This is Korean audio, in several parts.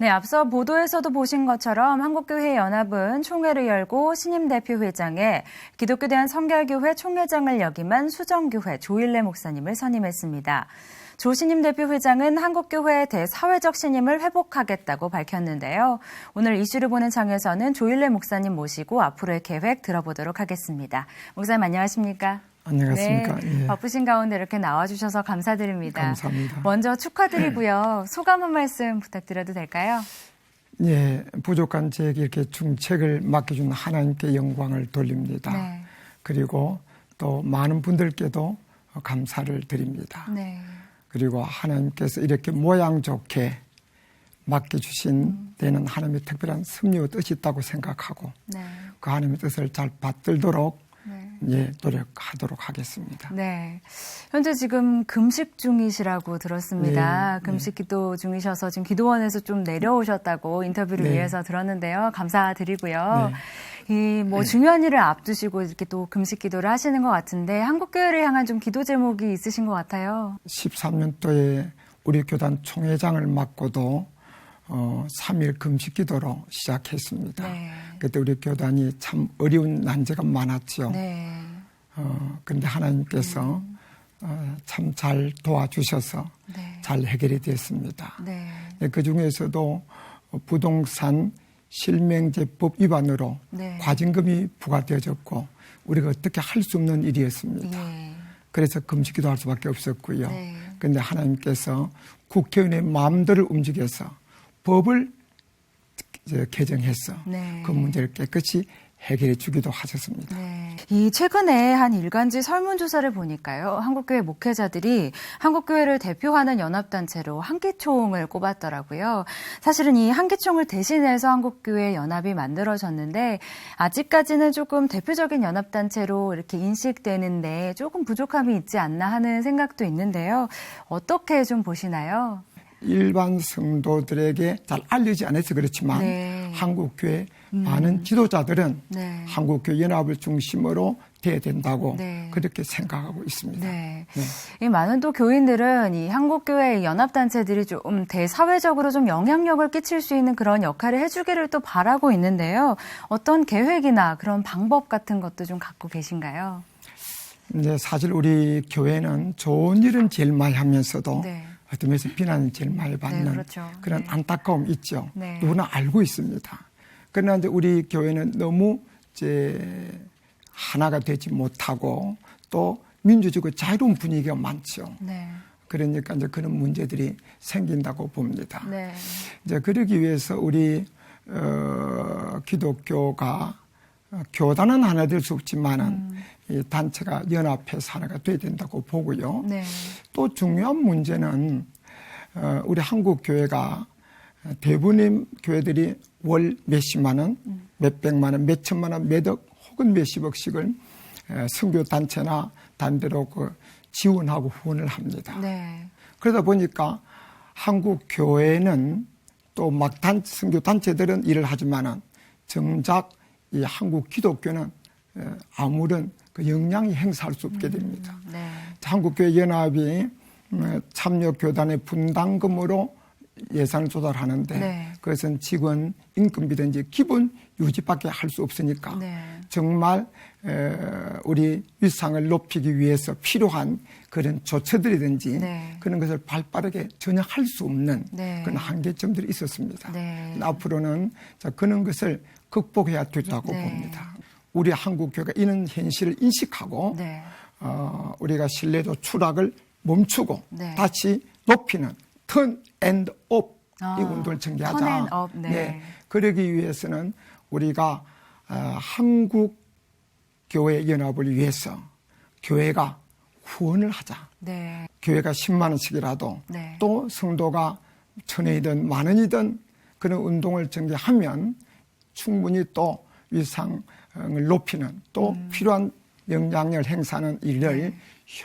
네, 앞서 보도에서도 보신 것처럼 한국교회 연합은 총회를 열고 신임 대표 회장에 기독교 대한 성결교회 총회장을 역임한 수정교회 조일래 목사님을 선임했습니다. 조 신임 대표 회장은 한국교회의 대사회적 신임을 회복하겠다고 밝혔는데요. 오늘 이슈를 보는 장에서는 조일래 목사님 모시고 앞으로의 계획 들어보도록 하겠습니다. 목사님 안녕하십니까? 안녕하십니까. 네, 예. 바쁘신 가운데 이렇게 나와주셔서 감사드립니다. 감사합니다. 먼저 축하드리고요. 소감 한 말씀 부탁드려도 될까요? 예, 부족한 제게 이렇게 중책을 맡겨준 하나님께 영광을 돌립니다. 네. 그리고 또 많은 분들께도 감사를 드립니다. 네. 그리고 하나님께서 이렇게 모양 좋게 맡겨주신 데는 하나님의 특별한 섭리와 뜻이 있다고 생각하고 네. 그 하나님의 뜻을 잘 받들도록 네. 예, 노력하도록 하겠습니다. 네. 현재 지금 금식 중이시라고 들었습니다. 네, 금식 기도 중이셔서 지금 기도원에서 좀 내려오셨다고 인터뷰를 네. 위해서 들었는데요. 감사드리고요. 네. 이뭐 중요한 일을 앞두시고 이렇게 또 금식 기도를 하시는 것 같은데 한국교회를 향한 좀 기도 제목이 있으신 것 같아요. 13년도에 우리 교단 총회장을 맡고도 어, 3일 금식 기도로 시작했습니다. 네. 그때 우리 교단이 참 어려운 난제가 많았죠. 네. 어, 그런데 하나님께서 어, 참 잘 도와주셔서 네. 잘 해결이 됐습니다. 네. 그 중에서도 부동산 실명제법 위반으로 네. 과징금이 부과되어졌고 우리가 어떻게 할 수 없는 일이었습니다. 예. 그래서 금식기도 할 수밖에 없었고요. 네. 그런데 하나님께서 국회의원의 마음대로 움직여서 법을 이제 개정해서 네. 그 문제를 깨끗이 해결해 주기도 하셨습니다. 네. 이 최근에 한 일간지 설문조사를 보니까요. 한국교회 목회자들이 한국교회를 대표하는 연합단체로 한기총을 꼽았더라고요. 사실은 이 한기총을 대신해서 한국교회 연합이 만들어졌는데 아직까지는 조금 대표적인 연합단체로 이렇게 인식되는데 조금 부족함이 있지 않나 하는 생각도 있는데요. 어떻게 좀 보시나요? 일반 성도들에게 잘 알려지 않아서 그렇지만 네. 한국교회 많은 지도자들은 네. 한국교회 연합을 중심으로 돼야 된다고 네. 그렇게 생각하고 있습니다. 네. 네. 이 많은 또 교인들은 이 한국교회 연합단체들이 좀 대사회적으로 좀 영향력을 끼칠 수 있는 그런 역할을 해주기를 또 바라고 있는데요. 어떤 계획이나 그런 방법 같은 것도 좀 갖고 계신가요? 이제 사실 우리 교회는 좋은 일은 제일 많이 하면서도 네. 어떤 면에서 비난은 제일 많이 받는 네, 그렇죠. 런 네. 안타까움 있죠. 네. 누구나 알고 있습니다. 그러나 이제 우리 교회는 너무 이제 하나가 되지 못하고 또 민주적으로 자유로운 분위기가 많죠. 네. 그러니까 이제 그런 문제들이 생긴다고 봅니다. 네. 이제 그러기 위해서 우리 어, 기독교가 어, 교단은 하나 될 수 없지만은 음. 이 단체가 연합해서 하나가 돼야 된다고 보고요. 네. 또 중요한 문제는 어, 우리 한국 교회가 대부분의 교회들이 월 몇십만 원, 몇백만 원, 몇천만 원, 몇억 혹은 몇십억씩을 에, 선교 단체나 단대로 그 지원하고 후원을 합니다. 네. 그러다 보니까 한국 교회는 또 막 단, 선교 단체들은 일을 하지만은 정작 이 한국 기독교는 에, 아무런 그 영향이 행사할 수 없게 됩니다. 네. 한국교회 연합이 음, 참여 교단의 분담금으로 예산을 조달하는데 네. 그것은 직원 임금비든지 기본 유지밖에 할 수 없으니까 네. 정말 에, 우리 위상을 높이기 위해서 필요한 그런 조처들이든지 네. 그런 것을 발빠르게 전혀 할 수 없는 네. 그런 한계점들이 있었습니다. 네. 앞으로는 자, 그런 것을 극복해야 된다고 네. 봅니다. 우리 한국 교회가 이런 현실을 인식하고 네. 어, 우리가 신뢰도 추락을 멈추고 네. 다시 높이는 턴 앤드 업 아, 이 운동을 전개하자. and up, 네. 그러기 위해서는 우리가 어, 한국 교회 연합을 위해서 교회가 후원을 하자. 네. 교회가 10만 원씩이라도 네. 또 성도가 천 원이든 만 원이든 그런 운동을 전개하면 충분히 또 위상을 높이는 또 음. 필요한 영향력을 행사하는 일을 네.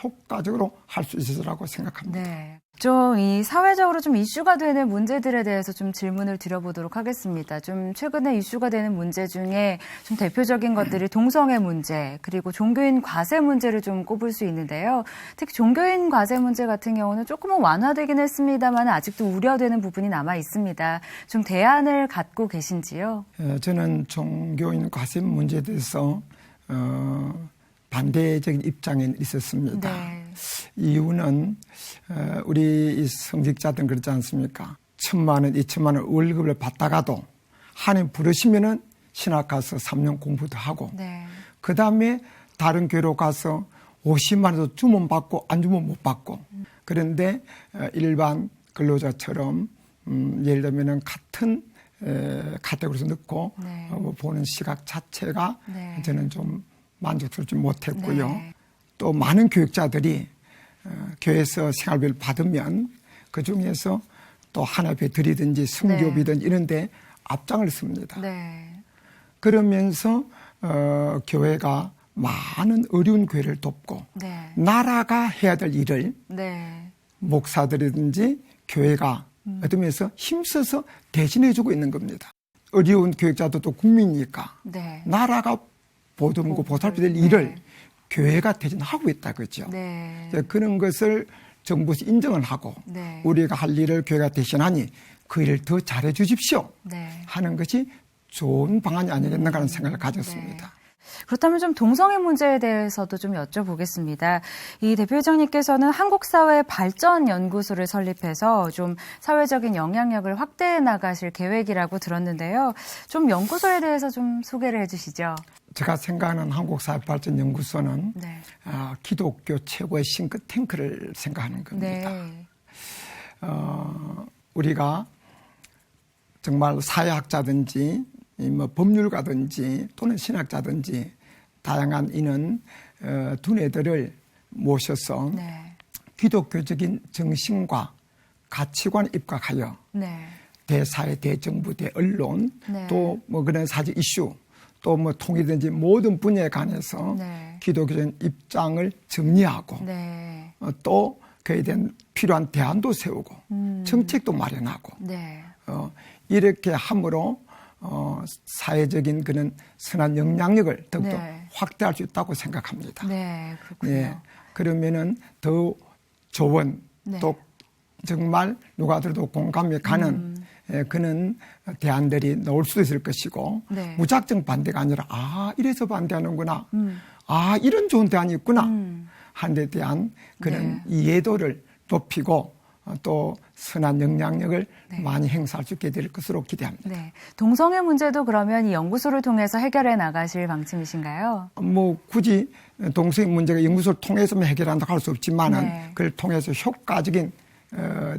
효과적으로 할 수 있으리라고 생각합니다. 네. 좀 이 사회적으로 좀 이슈가 되는 문제들에 대해서 좀 질문을 드려보도록 하겠습니다. 좀 최근에 이슈가 되는 문제 중에 좀 대표적인 것들이 동성애 문제 그리고 종교인 과세 문제를 좀 꼽을 수 있는데요. 특히 종교인 과세 문제 같은 경우는 조금은 완화되긴 했습니다만 아직도 우려되는 부분이 남아 있습니다. 좀 대안을 갖고 계신지요? 어, 저는 종교인 과세 문제에 대해서 어, 반대적인 입장에 있었습니다. 네. 이유는 어, 우리 이 성직자들은 그렇지 않습니까? 천만 원, 이천만 원 월급을 받다가도 한해 부르시면은 신학 가서 3년 공부도 하고 네. 그 다음에 다른 교회로 가서 50만 원도 주문 받고 안 주문 못 받고 그런데 어, 일반 근로자처럼 음, 예를 들면은 같은 에, 카테고리에서 넣고 네. 어, 보는 시각 자체가 네. 저는 좀 만족스럽지 못했고요. 네. 또 많은 교육자들이 어, 교회에서 생활비를 받으면 그 중에서 또 하나배 드리든지 성교비든지 이런데 앞장을 씁니다. 네. 그러면서 어, 교회가 많은 어려운 교회를 돕고 네. 나라가 해야 될 일을 네. 목사들이든지 교회가 음. 면에서 힘써서 대신해주고 있는 겁니다. 어려운 교육자들도 국민이니까 네. 나라가 보듬고 보살펴야 될 네. 일을 교회가 대신하고 있다 그죠. 네. 그런 것을 정부에서 인정을 하고 네. 우리가 할 일을 교회가 대신하니 그 일을 더 잘해 주십시오 네. 하는 것이 좋은 방안이 아니겠는가 하는 생각을 가졌습니다. 그렇다면 좀 동성애 문제에 대해서도 좀 여쭤보겠습니다. 이 대표회장님께서는 한국사회 발전연구소를 설립해서 좀 사회적인 영향력을 확대해 나가실 계획이라고 들었는데요. 좀 연구소에 대해서 좀 소개를 해주시죠. 제가 생각하는 한국사회발전연구소는 네. 아, 기독교 최고의 싱크탱크를 생각하는 겁니다. 네. 어, 우리가 정말 사회학자든지 이뭐 법률가든지 또는 신학자든지 다양한 이는 어, 두뇌들을 모셔서 네. 기독교적인 정신과 가치관에 입각하여 네. 대사회, 대정부, 대언론 네. 또뭐 그런 사회 이슈 또 뭐 통이든지 모든 분야에 관해서 네. 기독교적인 입장을 정리하고 네. 어, 또 그에 대한 필요한 대안도 세우고 음. 정책도 마련하고 네. 어, 이렇게 함으로 어, 사회적인 그런 선한 영향력을 더욱더 네. 확대할 수 있다고 생각합니다. 네. 그렇군요. 예. 그러면은 더 좋은 네. 또 정말 누가 들어도 공감이 가는 음. 예, 그런 대안들이 나올 수도 있을 것이고 네. 무작정 반대가 아니라 아 이래서 반대하는구나 음. 아 이런 좋은 대안이 있구나 음. 하는 데 대한 그런 네. 이해도를 높이고 어, 또 선한 영향력을 네. 많이 행사할 수 있게 될 것으로 기대합니다. 네. 동성애 문제도 그러면 이 연구소를 통해서 해결해 나가실 방침이신가요? 뭐 굳이 동성 문제가 연구소를 통해서만 해결한다고 할 수 없지만은 네. 그걸 통해서 효과적인 어,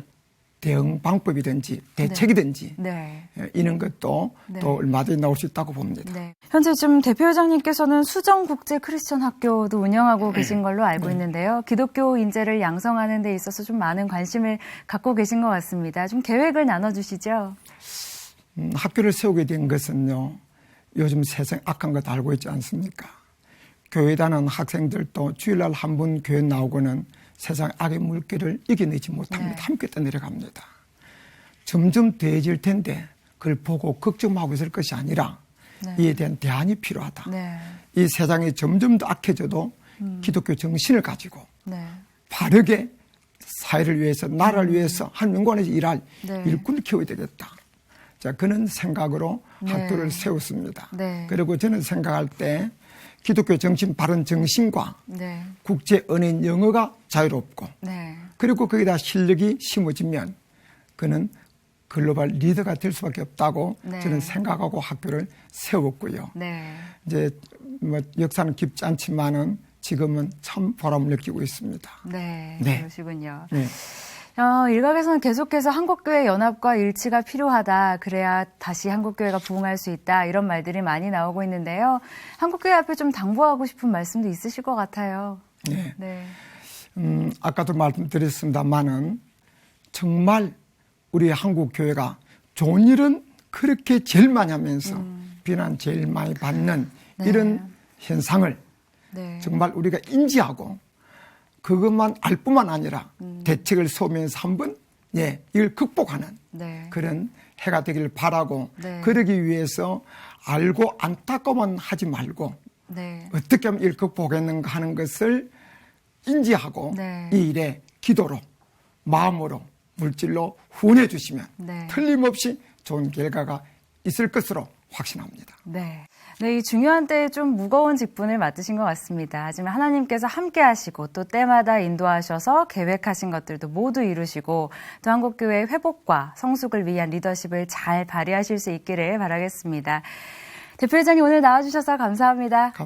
대응 방법이든지 대책이든지 네. 어, 이런 것도 네. 또 얼마든지 나올 수 있다고 봅니다. 네. 현재 지금 대표회장님께서는 수정국제 크리스천 학교도 운영하고 네. 계신 걸로 알고 있는데요. 기독교 인재를 양성하는 데 있어서 좀 많은 관심을 갖고 계신 것 같습니다. 좀 계획을 나눠주시죠. 음, 학교를 세우게 된 것은요, 요즘 세상 악한 것 알고 있지 않습니까? 교회 다는 학생들도 주일날 한 번 교회 나오고는 세상 악의 물결을 이겨내지 못합니다. 네. 함께 떠내려갑니다. 점점 더해질 텐데 그걸 보고 걱정하고 있을 것이 아니라 네. 이에 대한 대안이 필요하다. 네. 이 세상이 점점 더 악해져도 기독교 정신을 가지고 네. 바르게 사회를 위해서 나라를 위해서 한 명관에서 일할 음. 네. 일꾼을 키워야 되겠다. 자 그런 생각으로 네. 학교를 세웠습니다. 네. 그리고 저는 생각할 때 기독교 정신 바른 정신과 네. 국제 언어인 영어가 자유롭고 네. 그리고 거기다 실력이 심어지면 그는 글로벌 리더가 될 수밖에 없다고 네. 저는 생각하고 학교를 세웠고요. 네. 이제 뭐 역사는 깊지 않지만은 지금은 참 보람을 느끼고 있습니다. 네. 네. 그러시군요. 네. 어, 일각에서는 계속해서 한국교회 연합과 일치가 필요하다. 그래야 다시 한국교회가 부흥할 수 있다. 이런 말들이 많이 나오고 있는데요. 한국교회 앞에 좀 당부하고 싶은 말씀도 있으실 것 같아요. 네. 네. 음, 아까도 말씀드렸습니다만은 정말 우리 한국 교회가 좋은 일은 그렇게 제일 많이 하면서 비난 제일 많이 받는 네. 이런 현상을 네. 정말 우리가 인지하고 그것만 알 뿐만 아니라 음. 대책을 세우면서 한번 예, 이걸 극복하는 네. 그런 해가 되기를 바라고 네. 그러기 위해서 알고 안타까워만 하지 말고 네. 어떻게 하면 이를 극복했는가 하는 것을 인지하고 네. 이 일에 기도로 마음으로 물질로 후원해 주시면 네. 틀림없이 좋은 결과가 있을 것으로 확신합니다. 네. 네, 이 중요한 때에 좀 무거운 직분을 맡으신 것 같습니다. 하지만 하나님께서 함께 하시고 또 때마다 인도하셔서 계획하신 것들도 모두 이루시고 또 한국교회의 회복과 성숙을 위한 리더십을 잘 발휘하실 수 있기를 바라겠습니다. 대표회장님 오늘 나와주셔서 감사합니다. 감사합니다.